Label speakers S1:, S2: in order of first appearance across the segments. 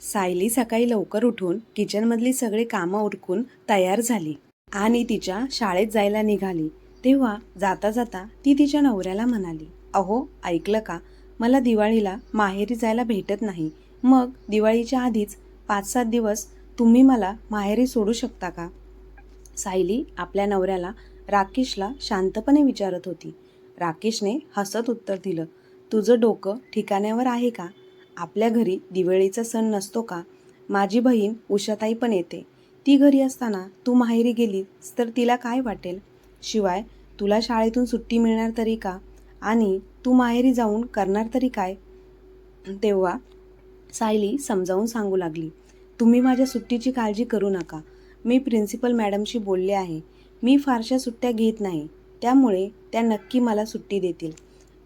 S1: सायली सकाळी लवकर उठून किचनमधली सगळी कामं उरकून तयार झाली आणि तिच्या शाळेत जायला निघाली. तेव्हा जाता जाता ती तिच्या नवऱ्याला म्हणाली अहो ऐकलं का? मला दिवाळीला माहेरी जायला भेटत नाही. मग दिवाळीच्या आधीच पाच सात दिवस तुम्ही मला माहेरी सोडू शकता का? सायली आपल्या नवऱ्याला राकेशला शांतपणे विचारत होती. राकेशने हसत उत्तर दिलं तुझं डोकं ठिकाण्यावर आहे का? आपल्या घरी दिवाळीचा सण नसतो का? माझी बहीण उषाताई पण येते. ती घरी असताना तू माहेरी गेलीस तर तिला काय वाटेल? शिवाय तुला शाळेतून सुट्टी मिळणार तरी का? आणि तू माहेरी जाऊन करणार तरी काय? तेव्हा सायली समजावून सांगू लागली तुम्ही माझ्या सुट्टीची काळजी करू नका. मी प्रिन्सिपल मॅडमशी बोलले आहे. मी फारशा सुट्ट्या घेत नाही. त्यामुळे त्या नक्की मला सुट्टी देतील.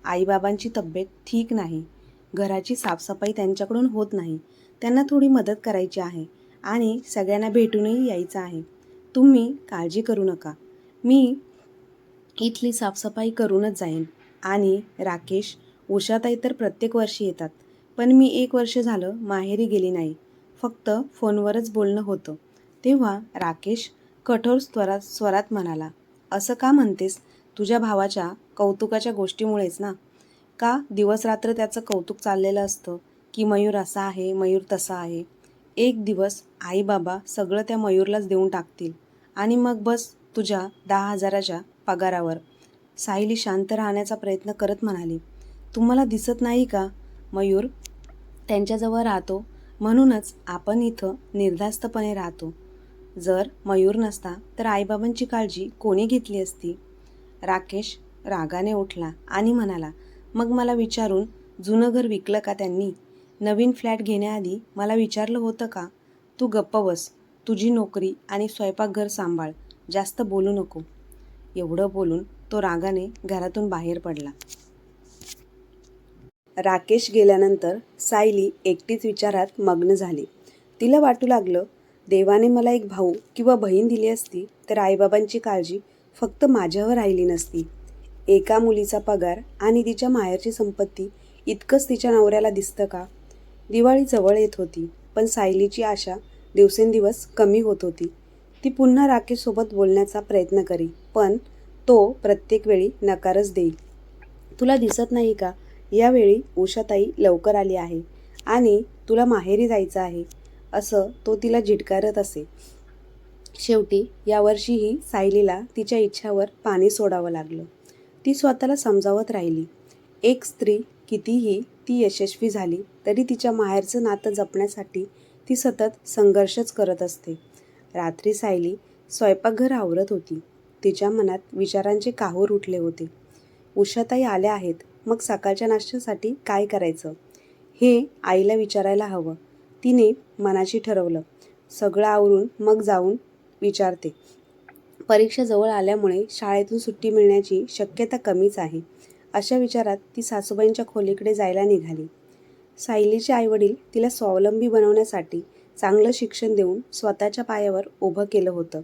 S1: आईबाबांची तब्येत ठीक नाही. घराची साफसफाई त्यांच्याकडून होत नाही. त्यांना थोडी मदत करायची आहे आणि सगळ्यांना भेटूनही यायचं आहे. तुम्ही काळजी करू नका. मी इथली साफसफाई करूनच जाईन. आणि राकेश उषाताई तर प्रत्येक वर्षी येतात. पण मी एक वर्ष झालं माहेरी गेली नाही. फक्त फोनवरच बोलणं होतं. तेव्हा राकेश कठोर स्वरात स्वरात म्हणाला असं का म्हणतेस? तुझ्या भावाच्या कौतुकाच्या गोष्टीमुळेच ना? का दिवसरात्र त्याचं कौतुक चाललेलं असतं की मयूर असा आहे मयूर तसा आहे. एक दिवस आई बाबा सगळं त्या मयूरलाच देऊन टाकतील. आणि मग बस तुझ्या दहा हजाराच्या पगारावर. सायली शांत राहण्याचा प्रयत्न करत म्हणाली तुम्हाला दिसत नाही का मयूर? त्यांच्याजवळ राहतो. म्हणूनच आपण इथं निर्धास्तपणे राहतो. जर मयूर नसता तर आईबाबांची काळजी कोणी घेतली असती? राकेश रागाने उठला आणि म्हणाला मग मला विचारून जुनं घर विकलं का त्यांनी? नवीन फ्लॅट घेण्याआधी मला विचारलं होतं का? तू गप्प बस. तुझी नोकरी आणि स्वयंपाकघर सांभाळ. जास्त बोलू नको. एवढं बोलून तो रागाने घरातून बाहेर पडला. राकेश गेल्यानंतर सायली एकटीच विचारात मग्न झाली. तिला वाटू लागलं देवाने मला एक भाऊ किंवा बहीण दिली असती तर आईबाबांची काळजी फक्त माझ्यावर राहिली नसती. एका मुलीचा पगार आणि तिच्या माहेरची संपत्ती इतकंच तिच्या नवऱ्याला दिसतं का? दिवाळी जवळ येत होती पण सायलीची आशा दिवसेंदिवस कमी होत होती. ती पुन्हा राकेशसोबत बोलण्याचा प्रयत्न करी पण तो प्रत्येक वेळी नकारच देईल. तुला दिसत नाही का? यावेळी उषाताई लवकर आली आहे आणि तुला माहेरी जायचं आहे असं तो तिला झिटकारत असे. शेवटी यावर्षीही सायलीला तिच्या इच्छावर पाणी सोडावं लागलं. ती स्वतःला समजावत राहिली. एक स्त्री कितीही ती यशस्वी झाली तरी तिच्या माहेरचं नातं जपण्यासाठी ती सतत संघर्षच करत असते. रात्री सायली स्वयंपाकघर आवरत होती. तिच्या मनात विचारांचे काहूर उठले होते. उषाताई आल्या आहेत मग सकाळच्या नाश्त्यासाठी काय करायचं हे आईला विचारायला हवं. तिने मनाशी ठरवलं. सगळं आवरून मग जाऊन विचारते. परीक्षा जवळ आल्यामुळे शाळेतून सुट्टी मिळण्याची शक्यता कमीच आहे. अशा विचारात ती सासूबाईंच्या खोलीकडे जायला निघाली. सायलीचे आईवडील तिला स्वावलंबी बनवण्यासाठी चांगलं शिक्षण देऊन स्वतःच्या पायावर उभं केलं होतं.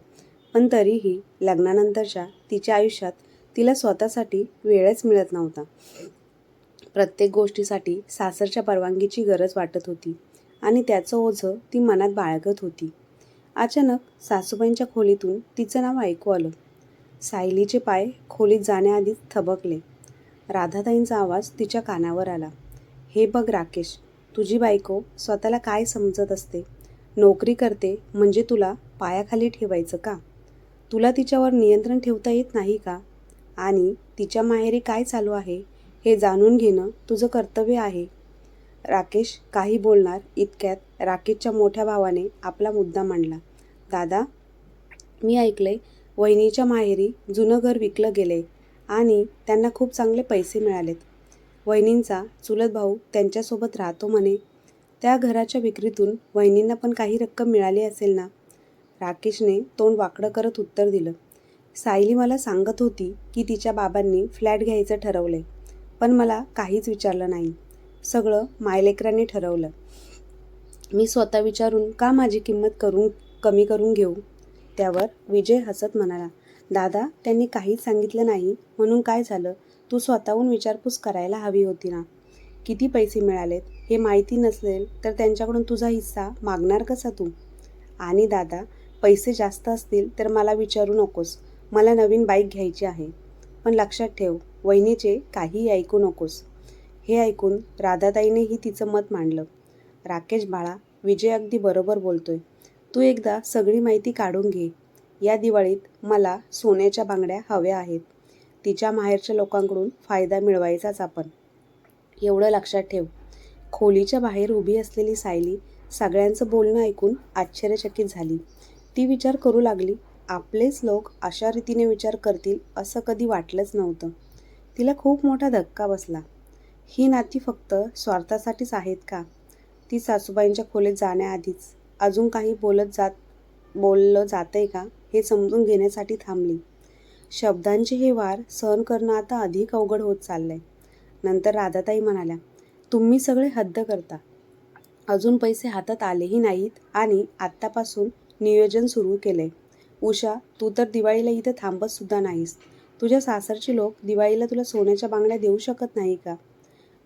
S1: पण तरीही लग्नानंतरच्या तिच्या आयुष्यात तिला स्वतःसाठी वेळच मिळत नव्हता. प्रत्येक गोष्टीसाठी सासरच्या परवानगीची गरज वाटत होती आणि त्याचं ओझं ती मनात बाळगत होती. अचानक सासूबाईंच्या खोलीतून तिचं नाव ऐकू आलं. सायलीचे पाय खोलीत जाण्याआधीच थबकले. राधाताईंचा आवाज तिच्या कानावर आला. हे बघ राकेश तुझी बायको स्वतःला काय समजत असते? नोकरी करते म्हणजे तुला पायाखाली ठेवायचं का? तुला तिच्यावर नियंत्रण ठेवता येत नाही का? आणि तिच्या माहेरी काय चालू आहे हे जाणून घेणं तुझं कर्तव्य आहे. राकेश काही बोलणार इतक्यात राकेशच्या मोठ्या भावाने आपला मुद्दा मांडला. दादा मी ऐकले वहिनीच्या माहेरी जुनं घर विकलं गेले आणि त्यांना खूप चांगले पैसे मिळालेत. वहिनींचा चुलत भाऊ त्यांच्यासोबत राहतो म्हणे. त्या घराच्या विक्रीतून वहिनींना पण काही रक्कम मिळाली असेल ना? राकेशने तोंड वाकडं करत उत्तर दिलं. सायली मला सांगत होती की तिच्या बाबांनी फ्लॅट घ्यायचं ठरवलंय पण मला काहीच विचारलं नाही. सगळं मायलेकरांनी ठरवलं. मी स्वतः विचारून का माझी किंमत करून कमी करून घेऊ? त्यावर विजय हसत म्हणाला दादा त्यांनी काहीच सांगितलं नाही. म्हणून काय झालं? तू स्वतःहून विचारपूस करायला हवी होती ना. किती पैसे मिळालेत? हे माहिती नसेल तर त्यांच्याकडून तुझा हिस्सा मागणार कसा तू? आणि दादा पैसे जास्त असतील तर मला विचारू नकोस. मला नवीन बाईक घ्यायची आहे. पण लक्षात ठेव वहिनीचे काहीही ऐकू नकोस. हे ऐकून राधाताईनेही तिचं मत मांडलं. राकेश बाळा विजय अगदी बरोबर बोलतोय. तू एकदा सगळी माहिती काढून घे. या दिवाळीत मला सोन्याच्या बांगड्या हव्या आहेत. तिच्या माहेरच्या लोकांकडून फायदा मिळवायचाच आपण. एवढं लक्षात ठेव. खोलीच्या बाहेर उभी असलेली सायली सगळ्यांचं बोलणं ऐकून आश्चर्यचकित झाली. ती विचार करू लागली आपलेच लोक अशा रीतीने विचार करतील असं कधी वाटलंच नव्हतं. तिला खूप मोठा धक्का बसला. ही नाती फक्त स्वार्थासाठीच आहेत का? ती सासूबाईंच्या खोलीत जाण्याआधीच. अजून काही बोलत जात बोललं जातंय का? हे समजून घेण्यासाठी थांबली. शब्दांचे हे वार सहन करणं आता अधिक अवघड होत चाललंय. नंतर राधाताई म्हणाल्या तुम्ही सगळे हद्द करता. अजून पैसे हातात आलेही नाहीत आणि आत्तापासून नियोजन सुरू केलंय. उषा तू तर दिवाळीला इथं थांबत सुद्धा नाहीस. तुझ्या सासरचे लोक दिवाळीला तुला सोन्याच्या बांगड्या देऊ शकत नाही का?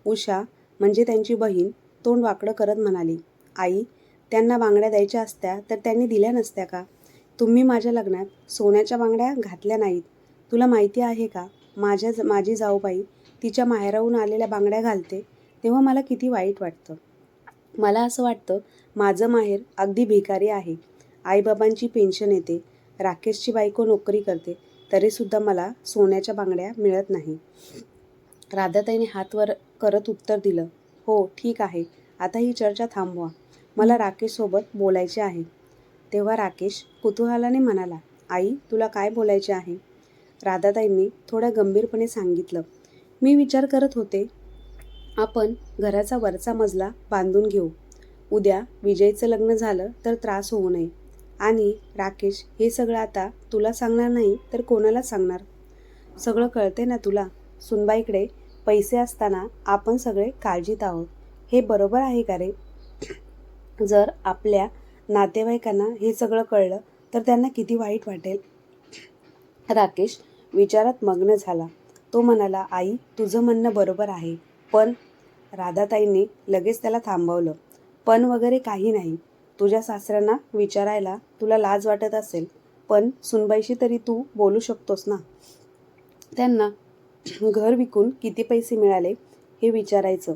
S1: उषा म्हणजे त्यांची बहीण तोंड वाकडं करत म्हणाली आई त्यांना बांगड्या द्यायच्या असत्या तर त्यांनी दिल्या नसत्या का? तुम्ही माझ्या लग्नात सोन्याच्या बांगड्या घातल्या नाहीत. तुला माहिती आहे का माझ्या माझी जाऊबाई तिच्या माहेराहून आलेल्या बांगड्या घालते तेव्हा मला किती वाईट वाटतं. मला असं वाटतं माझं माहेर अगदी भिकारी आहे. आईबाबांची पेन्शन येते राकेशची बायको नोकरी करते तरीसुद्धा मला सोन्याच्या बांगड्या मिळत नाही. राधाताईने हात वर करत उत्तर दिलं हो ठीक आहे. आता ही चर्चा थांबवा. मला राकेशसोबत बोलायचे आहे. तेव्हा राकेश कुतूहलाने म्हणाला आई तुला काय बोलायचे आहे? राधाताईंनी थोड्या गंभीरपणे सांगितलं मी विचार करत होते. आपण घराचा वरचा मजला बांधून घेऊ. उद्या विजयचं लग्न झालं तर त्रास होऊ नये. आणि राकेश हे सगळं आता तुला सांगणार नाही तर कोणाला सांगणार? सगळं कळते ना तुला? सुनबाईकडे पैसे असताना आपण सगळे काळजीत आहोत. हे बरोबर आहे का रे? जर आपल्या नातेवाईकांना हे सगळं कळलं तर त्यांना किती वाईट वाटेल? राकेश विचारात मग्न झाला. तो म्हणाला आई तुझं म्हणणं बरोबर आहे पण राधाताईंनी लगेच त्याला थांबवलं. पण वगैरे काही नाही. तुझ्या सासऱ्यांना विचारायला तुला लाज वाटत असेल पण सुनबाईशी तरी तू बोलू शकतोस ना? त्यांना घर विकून किती पैसे मिळाले हे विचारायचं.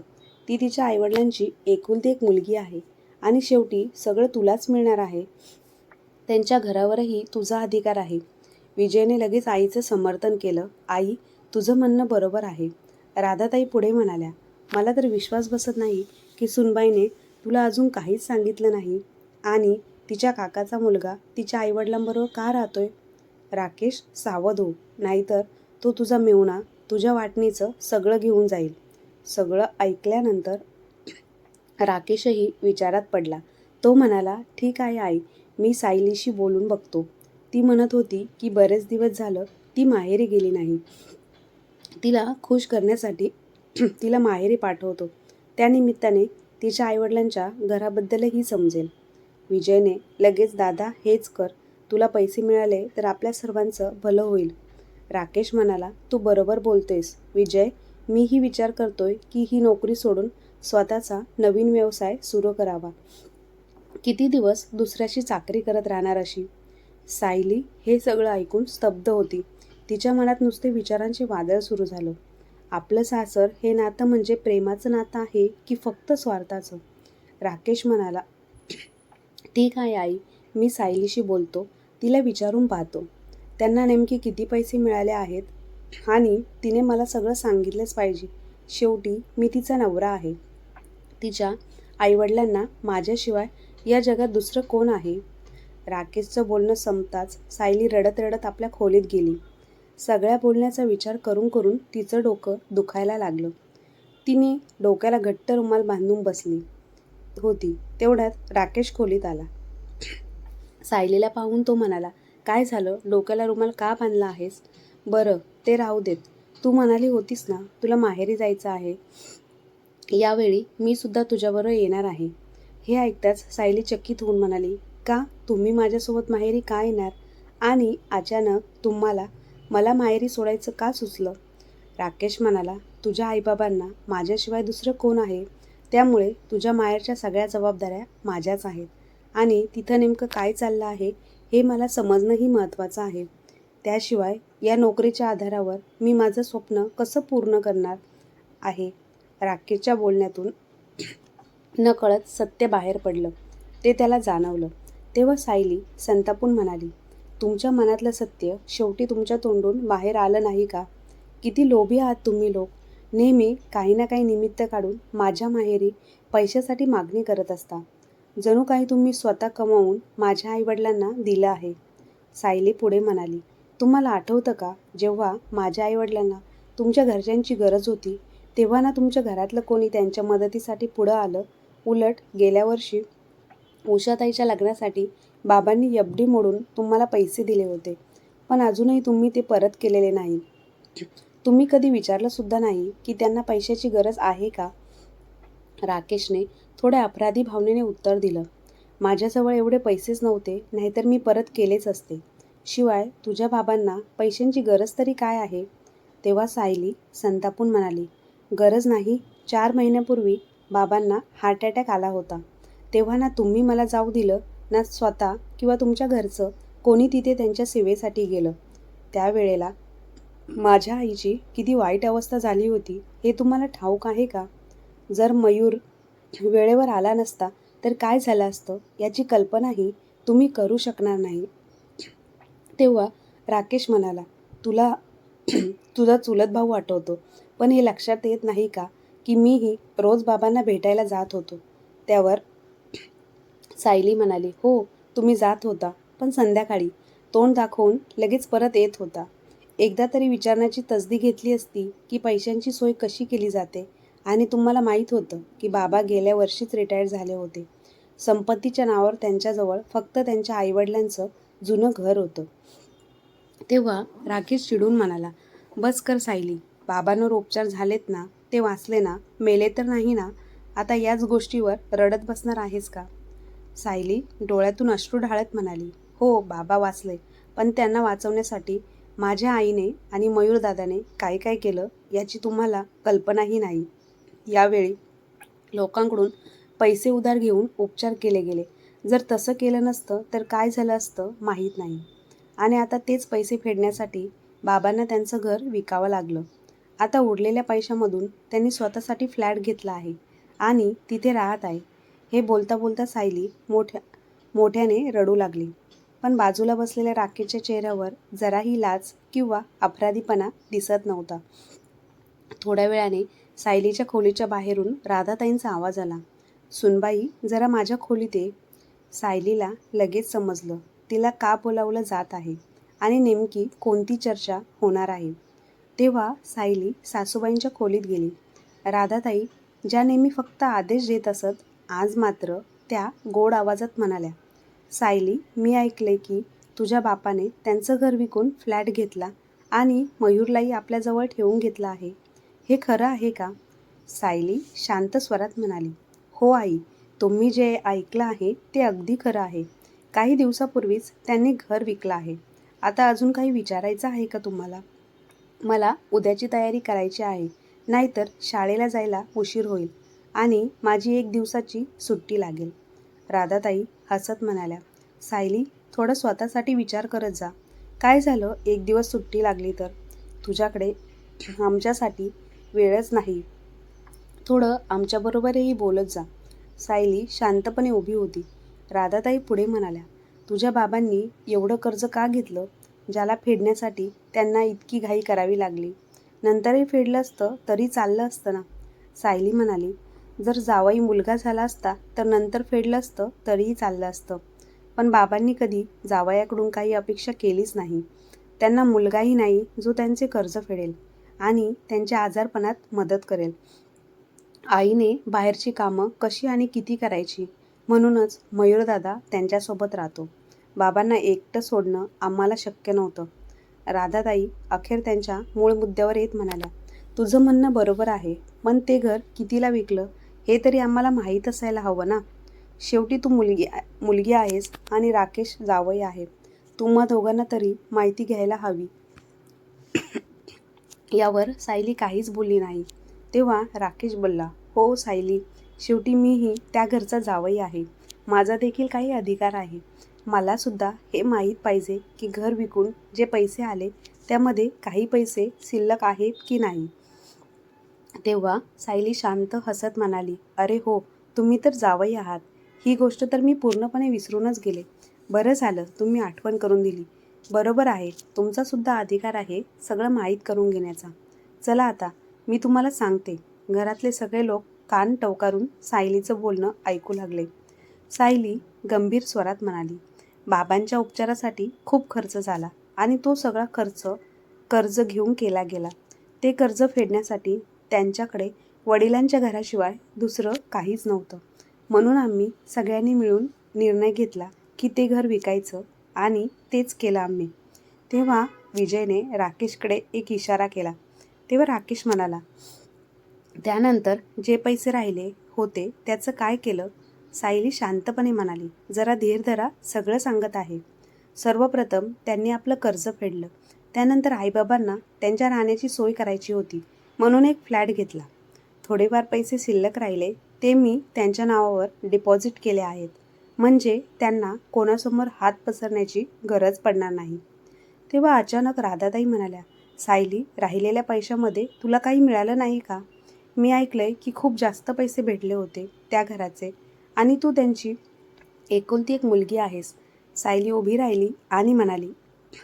S1: ती तिच्या आईवडिलांची एकुलती एक मुलगी आहे आणि शेवटी सगळं तुलाच मिळणार आहे. त्यांच्या घरावरही तुझा अधिकार आहे. विजयने लगेच आईचं समर्थन केलं. आई तुझं म्हणणं बरोबर आहे. राधाताई पुढे म्हणाल्या मला तर विश्वास बसत नाही की सुनबाईने तुला अजून काहीच सांगितलं नाही. आणि तिच्या काकाचा मुलगा तिच्या आईवडिलांबरोबर का राहतोय? राकेश सावध हो नाहीतर तो तुझा मेवणा तुझ्या वाटणीचं सगळं घेऊन जाईल. सगळं ऐकल्यानंतर राकेशही विचारात पडला. तो म्हणाला ठीक आहे आई मी सायलीशी बोलून बघतो ती म्हणत होती की बरेच दिवस झालं ती माहेरी गेली नाही. तिला खुश करण्यासाठी तिला माहेरी पाठवतो. त्यानिमित्ताने तिच्या आईवडिलांच्या घराबद्दलही समजेल. विजयने लगेच दादा हेच कर. तुला पैसे मिळाले तर आपल्या सर्वांचं भलं होईल. राकेश म्हणाला तू बरोबर बोलतेस विजय. मीही विचार करतोय की ही नोकरी सोडून स्वतःचा नवीन व्यवसाय सुरू करावा. किती दिवस दुसऱ्याशी चाकरी करत राहणार अशी सायली हे सगळं ऐकून स्तब्ध होती. तिच्या मनात नुसते विचारांचे वादळ सुरू झालं. आपलं सासर हे नातं म्हणजे प्रेमाचं नातं आहे की फक्त स्वार्थाचं राकेश म्हणाला ठीक आहे आई मी सायलीशी बोलतो. तिला विचारून पाहतो. त्यांना नेमके किती पैसे मिळाले आहेत? आणि तिने मला सगळं सांगितलंच पाहिजे. शेवटी मी तिचा नवरा आहे. तिच्या आईवडिलांना माझ्याशिवाय या जगात दुसरं कोण आहे? राकेशचं बोलणं संपताच सायली रडत रडत आपल्या खोलीत गेली. सगळ्या बोलण्याचा विचार करून करून तिचं डोकं दुखायला लागलं. तिने डोक्याला घट्ट रुमाल बांधून बसली होती. तेवढ्यात राकेश खोलीत आला. सायलीला पाहून तो म्हणाला काय झालं? डोक्याला रुमाल का बांधला आहेस? बरं ते राहू देत. तू म्हणाली होतीस ना तुला माहेरी जायचं आहे. यावेळी मी सुद्धा तुझ्याबरोबर येणार आहे. हे ऐकताच सायली चकित होऊन म्हणाली का? तुम्ही माझ्यासोबत माहेरी का येणार? आणि अचानक तुम्हाला मला माहेरी सोडायचं का सुचलं? राकेश म्हणाला तुझ्या आईबाबांना माझ्याशिवाय दुसरं कोण आहे? त्यामुळे तुझ्या माहेरच्या सगळ्या जबाबदाऱ्या माझ्याच आहेत. आणि तिथं नेमकं काय चाललं आहे? हे मला समजणंही महत्त्वाचं आहे. त्याशिवाय या नोकरीच्या आधारावर मी माझं स्वप्न कसं पूर्ण करणार आहे राकेशच्या बोलण्यातून नकळत सत्य बाहेर पडलं. ते त्याला जाणवलं. तेव्हा सायली संतापून म्हणाली तुमच्या मनातलं सत्य शेवटी तुमच्या तोंडून बाहेर आलं नाही का? किती लोभी आहात तुम्ही लोक. नेहमी काही ना काही निमित्त काढून माझ्या माहेरी पैशासाठी मागणी करत असता. जणू काही तुम्ही स्वतः कमावून माझ्या आईवडिलांना दिलं आहे. सायली पुढे म्हणाली तुम्हाला आठवतं का जेव्हा माझ्या आईवडिलांना तुमच्या घरच्यांची गरज होती तेव्हा ना तुमच्या घरातलं कोणी त्यांच्या मदतीसाठी पुढं आलं? उलट गेल्या वर्षी उषाताईच्या लग्नासाठी बाबांनी एफडी मोडून तुम्हाला पैसे दिले होते पण अजूनही तुम्ही ते परत केलेले नाही. तुम्ही कधी विचारलं सुद्धा नाही की त्यांना पैशाची गरज आहे का? राकेशने थोड्या अपराधी भावनेने उत्तर दिलं. माझ्याजवळ एवढे पैसेच नव्हते नाहीतर मी परत केलेच असते. शिवाय तुझ्या बाबांना पैशांची गरज तरी काय आहे? तेव्हा सायली संतापून म्हणाली गरज नाही. चार महिन्यापूर्वी बाबांना हार्ट अटॅक आला होता. तेव्हा ना तुम्ही मला जाऊ दिलं ना स्वतः किंवा तुमच्या घरचं कोणी तिथे त्यांच्या सेवेसाठी गेलं. त्यावेळेला माझ्या आईची किती वाईट अवस्था झाली होती हे तुम्हाला ठाऊक आहे का? जर मयूर वेळेवर आला नसता तर काय झालं असतं? याची कल्पनाही तुम्ही करू शकणार नाही. तेव्हा राकेश म्हणाला तुला तुझा चुलत भाऊ आठवतो पण हे लक्षात येत नाही का की मीही रोज बाबांना भेटायला जात होतो त्यावर सायली म्हणाली हो तुम्ही जात होता पण संध्याकाळी तोंड दाखवून लगेच परत येत होता. एकदा तरी विचारण्याची तसदी घेतली असती की पैशांची सोय कशी केली जाते? आणि तुम्हाला माहीत होतं की बाबा गेल्या वर्षीच रिटायर झाले होते. संपत्तीच्या नावावर त्यांच्याजवळ फक्त त्यांच्या आईवडिलांचं जुनं घर होतं. तेव्हा राकेश चिडून म्हणाला बस कर सायली बाबांवर उपचार झालेत ना ते वाचले ना मेले तर नाही ना आता याच गोष्टीवर रडत बसणार आहेस का? सायली डोळ्यातून अश्रू ढाळत म्हणाली हो बाबा वाचले पण त्यांना वाचवण्यासाठी माझ्या आईने आणि मयूरदादाने काय काय केलं याची तुम्हाला कल्पनाही नाही. यावेळी लोकांकडून पैसे उधार घेऊन उपचार केले गेले. जर तसं केलं नसतं तर काय झालं असतं माहीत नाही. आणि आता तेच पैसे फेडण्यासाठी बाबांना त्यांचं घर विकावं लागलं. आता उरलेल्या पैशामधून त्यांनी स्वतःसाठी फ्लॅट घेतला आहे आणि तिथे राहत आहे. हे बोलता बोलता सायली मोठ्या मोठ्याने रडू लागली. पण बाजूला बसलेल्या राकेशच्या चेहऱ्यावर जराही लाज किंवा अपराधीपणा दिसत नव्हता. थोड्या वेळाने सायलीच्या खोलीच्या बाहेरून राधाताईंचा आवाज आला. सुनबाई जरा माझ्या खोलीत ये. सायलीला लगेच समजलं तिला का बोलावलं जात आहे आणि नेमकी कोणती चर्चा होणार आहे? तेव्हा सायली सासूबाईंच्या खोलीत गेली. राधाताई ज्या नेहमी फक्त आदेश देत असत आज मात्र त्या गोड आवाजात म्हणाल्या सायली मी ऐकले की तुझ्या बापाने त्यांचं घर विकून फ्लॅट घेतला आणि मयूरलाही आपल्याजवळ ठेवून घेतला आहे. हे खरं आहे का? सायली शांत स्वरात म्हणाली. हो आई तुम्ही जे ऐकलं आहे ते अगदी खरं आहे. काही दिवसापूर्वीच त्यांनी घर विकलं आहे. आता अजून काही विचारायचं आहे का तुम्हाला? मला उद्याची तयारी करायची आहे. नाहीतर शाळेला जायला उशीर होईल आणि माझी एक दिवसाची सुट्टी लागेल. राधाताई हसत म्हणाल्या. सायली थोडं स्वतःसाठी विचार करत जा. काय झालं? एक दिवस सुट्टी लागली तर. तुझ्याकडे आमच्यासाठी वेळच नाही. थोडं आमच्याबरोबरही बोलत जा. सायली शांतपणे उभी होती. राधाताई पुढे म्हणाल्या तुझ्या बाबांनी एवढं कर्ज का घेतलं? ज्याला फेडण्यासाठी त्यांना इतकी घाई करावी लागली. नंतरही फेडलं असतं तरी चाललं असतं ना? सायली म्हणाली जर जावई मुलगा झाला असता तर नंतर फेडलं असतं तरीही चाललं असतं. पण बाबांनी कधी जावयाकडून काही अपेक्षा केलीच नाही. त्यांना मुलगाही नाही जो त्यांचे कर्ज फेडेल. आणि त्यांच्या आजारपणात मदत करेल. आईने बाहेरची कामं कशी आणि किती करायची? म्हणूनच मयूरदादा त्यांच्यासोबत राहतो. बाबांना एकटं सोडणं आम्हाला शक्य नव्हतं. राधाताई अखेर त्यांच्या मूळ मुद्द्यावर येत म्हणाल्या तुझं म्हणणं बरोबर आहे. पण ते घर कितीला विकलं? हे तरी आम्हाला माहीत असायला हवं ना? शेवटी तू मुलगी मुलगी आहेस आणि राकेश जावई आहे. तुम्हा दोघांना तरी माहिती घ्यायला हवी. यावर सायली काहीच बोलली नाही. तेव्हा राकेश बोलला हो सायली शेवटी मीही त्या घरचा जावई आहे. माझा देखील काही अधिकार आहे. मलासुद्धा हे माहीत पाहिजे की घर विकून जे पैसे आले त्यामध्ये काही पैसे शिल्लक आहेत की नाही. तेव्हा सायली शांत हसत म्हणाली अरे हो तुम्ही तर जावई आहात. ही गोष्ट तर मी पूर्णपणे विसरूनच गेले. बरं झालं तुम्ही आठवण करून दिली. बरोबर आहे. तुमचा सुद्धा अधिकार आहे सगळं माहीत करून घेण्याचा. चला आता मी तुम्हाला सांगते. घरातले सगळे लोक कान टवकारून सायलीचं बोलणं ऐकू लागले. सायली गंभीर स्वरात म्हणाली बाबांच्या उपचारासाठी खूप खर्च झाला आणि तो सगळा खर्च कर्ज घेऊन केला गेला. ते कर्ज फेडण्यासाठी त्यांच्याकडे वडिलांच्या घराशिवाय दुसरं काहीच नव्हतं. म्हणून आम्ही सगळ्यांनी मिळून निर्णय घेतला की ते घर विकायचं आणि तेच केलं आम्ही. तेव्हा विजयने राकेशकडे एक इशारा केला. तेव्हा राकेश म्हणाला त्यानंतर जे पैसे राहिले होते त्याचं काय केलं? सायली शांतपणे म्हणाली जरा धीर धरा सगळं सांगत आहे. सर्वप्रथम त्यांनी आपलं कर्ज फेडलं. त्यानंतर आईबाबांना त्यांच्या राहण्याची सोय करायची होती. म्हणून एक फ्लॅट घेतला. थोडेफार पैसे शिल्लक राहिले ते मी त्यांच्या नावावर डिपॉझिट केले आहेत. म्हणजे त्यांना कोणासमोर हात पसरण्याची गरज पडणार नाही. तेव्हा अचानक राधाताई म्हणाल्या सायली राहिलेल्या पैशामध्ये तुला काही मिळालं नाही का? मी ऐकलंय की खूप जास्त पैसे भेटले होते त्या घराचे आणि तू त्यांची एकुलती एक मुलगी आहेस सायली उभी राहिली आणि म्हणाली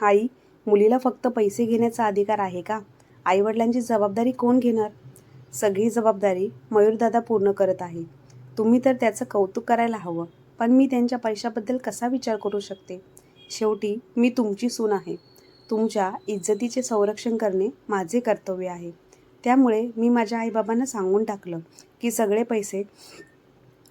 S1: आई मुलीला फक्त पैसे घेण्याचा अधिकार आहे का? आईवडिलांची जबाबदारी कोण घेणार? सगळी जबाबदारी मयूरदादा पूर्ण करत आहे. तुम्ही तर त्याचं कौतुक करायला हवं. पण मी त्यांच्या पैशाबद्दल कसा विचार करू शकते? शेवटी मी तुमची सून आहे. तुमच्या इज्जतीचे संरक्षण करणे माझे कर्तव्य आहे. त्यामुळे मी माझ्या आईबाबांना सांगून टाकलं की सगळे पैसे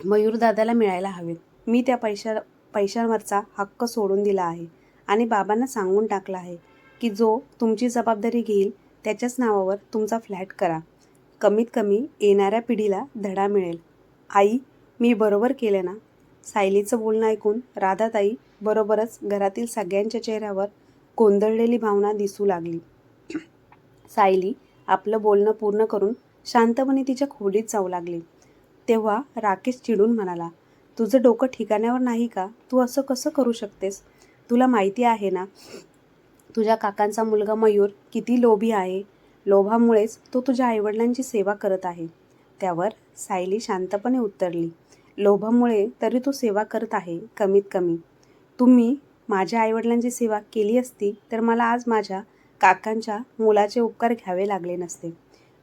S1: मयूरदादाला मिळायला हवेत. मी त्या पैशा पैशांवरचा हक्क सोडून दिला आहे आणि बाबांना सांगून टाकलं आहे की जो तुमची जबाबदारी घेईल त्याच्याच नावावर तुमचा फ्लॅट करा. कमीत कमी येणाऱ्या पिढीला धडा मिळेल. आई मी बरोबर केलं ना? सायलीचं बोलणं ऐकून राधाताई बरोबरच घरातील सगळ्यांच्या चेहऱ्यावर गोंधळलेली भावना दिसू लागली. सायली आपलं बोलणं पूर्ण करून शांतपणे तिच्या खोलीत जाऊ लागली. तेव्हा राकेश चिडून म्हणाला तुझं डोकं ठिकाण्यावर नाही का? तू असं कसं करू शकतेस? तुला माहिती आहे ना तुझ्या काकांचा मुलगा मयूर किती लोभी आहे. लोभामुळेच तो तुझ्या आईवडिलांची सेवा करत आहे. त्यावर सायली शांतपणे उत्तरली. लोभामुळे तरी तो सेवा करत आहे कमीत कमी तुम्ही माझ्या आईवडिलांची सेवा केली असती तर मला आज माझ्या काकांच्या मुलाचे उपकार घ्यावे लागले नसते.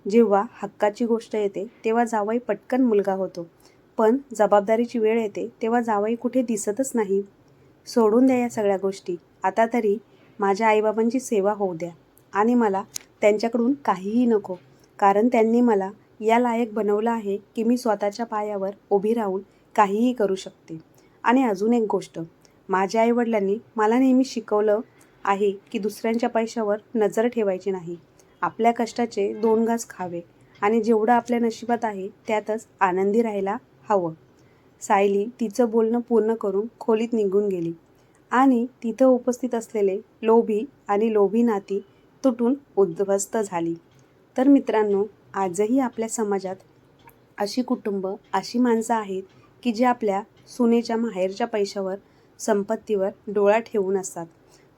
S1: जेव्हा हक्काची गोष्ट येते तेव्हा जावई पटकन मुलगा होतो. पण जबाबदारीची वेळ येते तेव्हा जावई कुठे दिसतच नाही. सोडून द्या या सगळ्या गोष्टी. आता तरी माझ्या आईबाबांची सेवा होऊ द्या. आणि मला त्यांच्याकडून काहीही नको. कारण त्यांनी मला या लायक बनवलं आहे की मी स्वतःच्या पायावर उभी राहून काहीही करू शकते. आणि अजून एक गोष्ट माझ्या आईवडिलांनी मला नेहमी शिकवलं आहे की दुसऱ्यांच्या पैशावर नजर ठेवायची नाही. आपल्या कष्टाचे दोन घास खावे आणि जेवढं आपल्या नशिबात आहे त्यातच आनंदी राहायला हवं. सायली तिचं बोलणं पूर्ण करून खोलीत निघून गेली. आणि तिथं उपस्थित असलेले लोभी आणि लोभी नाती तुटून उद्ध्वस्त झाली. तर मित्रांनो आजही आपल्या समाजात अशी कुटुंब अशी माणसं आहेत की जे आपल्या सुनेच्या माहेरच्या पैशावर संपत्तीवर डोळा ठेवून असतात.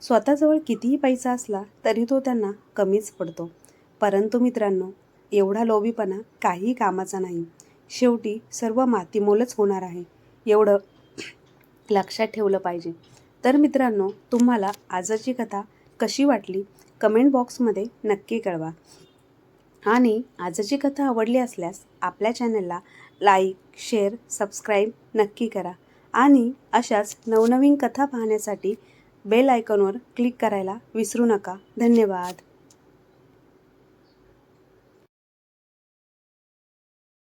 S1: स्वतःजवळ कितीही पैसा असला तरी तो त्यांना कमीच पडतो. परंतु मित्रांनो एवढा लोभीपणा काही कामाचा नाही. शेवटी सर्व मातीमोलच होणार आहे. एवढं लक्षात ठेवलं पाहिजे. तर मित्रांनो तुम्हाला आजची कथा कशी वाटली? कमेंट बॉक्समध्ये नक्की कळवा. आणि आजची कथा आवडली असल्यास आपल्या चॅनलला लाईक शेअर सबस्क्राईब नक्की करा. आणि अशाच नवनवीन कथा पाहण्यासाठी बेल आयकॉनवर क्लिक करायला विसरू नका. धन्यवाद.